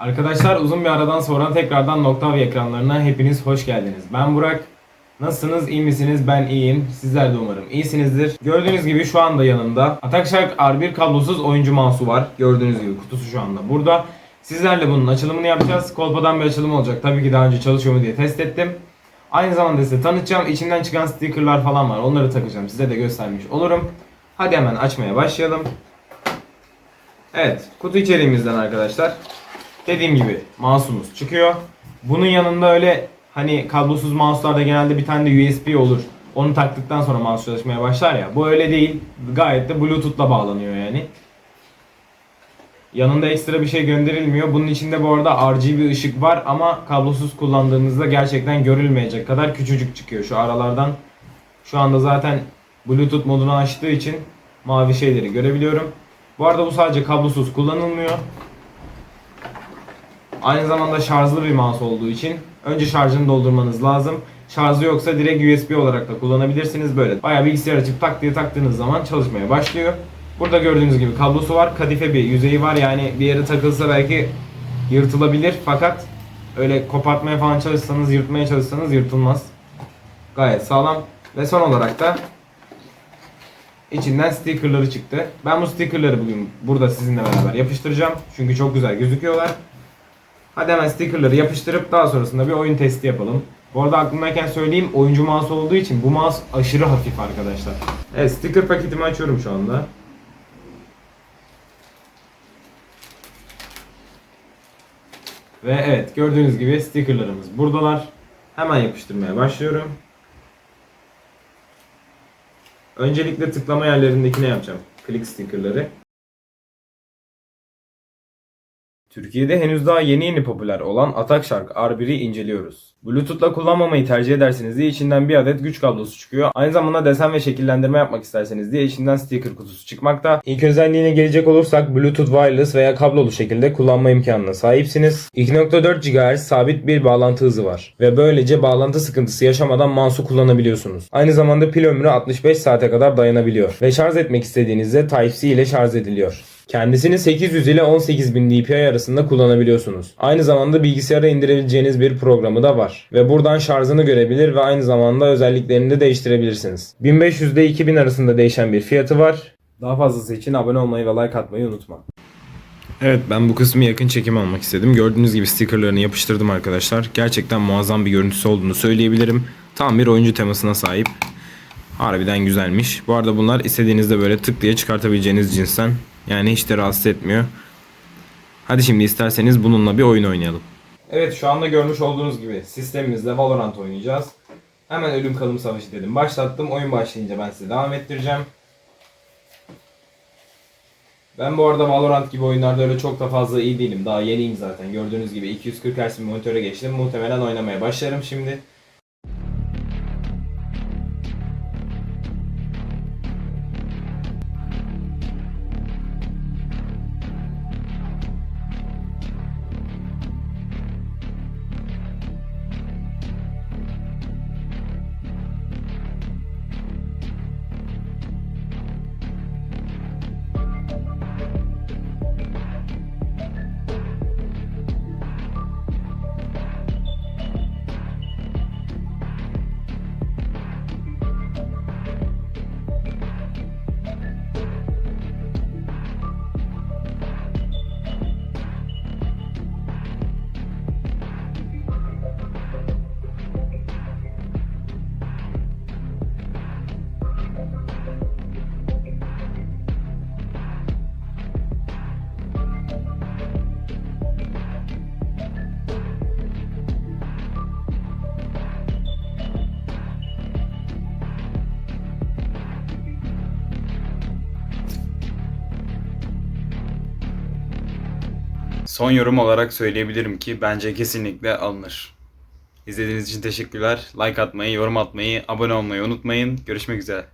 Arkadaşlar uzun bir aradan sonra tekrardan Noktavi ekranlarına hepiniz hoş geldiniz. Ben Burak. Nasılsınız? iyi misiniz? Ben iyiyim. Sizler de umarım iyisinizdir. Gördüğünüz gibi şu anda yanımda Atakshark R1 kablosuz oyuncu mouse'u var. Gördüğünüz gibi kutusu şu anda burada. Sizlerle bunun açılımını yapacağız. Kolpadan bir açılım olacak. Tabii ki daha önce çalışıyor mu diye test ettim. Aynı zamanda size tanıtacağım. İçinden çıkan stickerlar falan var. Onları takacağım. Size de göstermiş olurum. Hadi hemen açmaya başlayalım. Evet, kutu içeriğimizden arkadaşlar. Dediğim gibi mouse'umuz çıkıyor. Bunun yanında öyle hani kablosuz mouse'larda genelde bir tane de USB olur. Onu taktıktan sonra mouse çalışmaya başlar ya. Bu öyle değil. Gayet de Bluetooth'la bağlanıyor yani. Yanında ekstra bir şey gönderilmiyor. Bunun içinde bu arada RGB ışık var ama kablosuz kullandığınızda gerçekten görülmeyecek kadar küçücük çıkıyor şu aralardan. Şu anda zaten Bluetooth modunu açtığı için mavi şeyleri görebiliyorum. Bu arada bu sadece kablosuz kullanılmıyor. Aynı zamanda şarjlı bir mouse olduğu için önce şarjını doldurmanız lazım. Şarjı yoksa direkt USB olarak da kullanabilirsiniz böyle. Bayağı bilgisayar açıp tak diye taktığınız zaman çalışmaya başlıyor. Burada gördüğünüz gibi kablosu var. Kadife bir yüzeyi var. Yani bir yere takılsa belki yırtılabilir fakat öyle kopartmaya falan çalışsanız, yırtmaya çalışsanız yırtılmaz. Gayet sağlam. Ve son olarak da içinden stickerları çıktı. Ben bu stickerları bugün burada sizinle beraber yapıştıracağım. Çünkü çok güzel gözüküyorlar. Hadi hemen stickerları yapıştırıp daha sonrasında bir oyun testi yapalım. Bu arada aklımdayken söyleyeyim oyuncu mouse olduğu için bu mouse aşırı hafif arkadaşlar. Evet sticker paketimi açıyorum şu anda. Ve evet gördüğünüz gibi stickerlarımız buradalar. Hemen yapıştırmaya başlıyorum. Öncelikle tıklama yerlerindekine yapacağım. Click stickerları. Türkiye'de henüz daha yeni yeni popüler olan Atakshark R1'i inceliyoruz. Bluetooth'la kullanmamayı tercih ederseniz diye içinden bir adet güç kablosu çıkıyor. Aynı zamanda desen ve şekillendirme yapmak isterseniz diye içinden sticker kutusu çıkmakta. İlk özelliğine gelecek olursak Bluetooth wireless veya kablolu şekilde kullanma imkanına sahipsiniz. 2.4 GHz sabit bir bağlantı hızı var. Ve böylece bağlantı sıkıntısı yaşamadan mouse'u kullanabiliyorsunuz. Aynı zamanda pil ömrü 65 saate kadar dayanabiliyor. Ve şarj etmek istediğinizde Type-C ile şarj ediliyor. Kendisini 800 ile 18000 dpi arasında kullanabiliyorsunuz. Aynı zamanda bilgisayara indirebileceğiniz bir programı da var. Ve buradan şarjını görebilir ve aynı zamanda özelliklerini de değiştirebilirsiniz. 1500 ile 2000 arasında değişen bir fiyatı var. Daha fazlası için abone olmayı ve like atmayı unutma. Evet ben bu kısmı yakın çekim almak istedim. Gördüğünüz gibi stickerlarını yapıştırdım arkadaşlar. Gerçekten muazzam bir görüntüsü olduğunu söyleyebilirim. Tam bir oyuncu temasına sahip. Harbiden güzelmiş. Bu arada bunlar istediğinizde böyle tık diye çıkartabileceğiniz cinsten. Yani hiç de rahatsız etmiyor. Hadi şimdi isterseniz bununla bir oyun oynayalım. Evet şu anda görmüş olduğunuz gibi sistemimizle Valorant oynayacağız. Hemen ölüm kalım savaşı dedim. Başlattım. Oyun başlayınca ben size devam ettireceğim. Ben bu arada Valorant gibi oyunlarda öyle çok da fazla iyi değilim. Daha yeniyim zaten. Gördüğünüz gibi 240 Hz monitöre geçtim. Muhtemelen oynamaya başlarım şimdi. Son yorum olarak söyleyebilirim ki bence kesinlikle alınır. İzlediğiniz için teşekkürler. Like atmayı, yorum atmayı, abone olmayı unutmayın. Görüşmek üzere.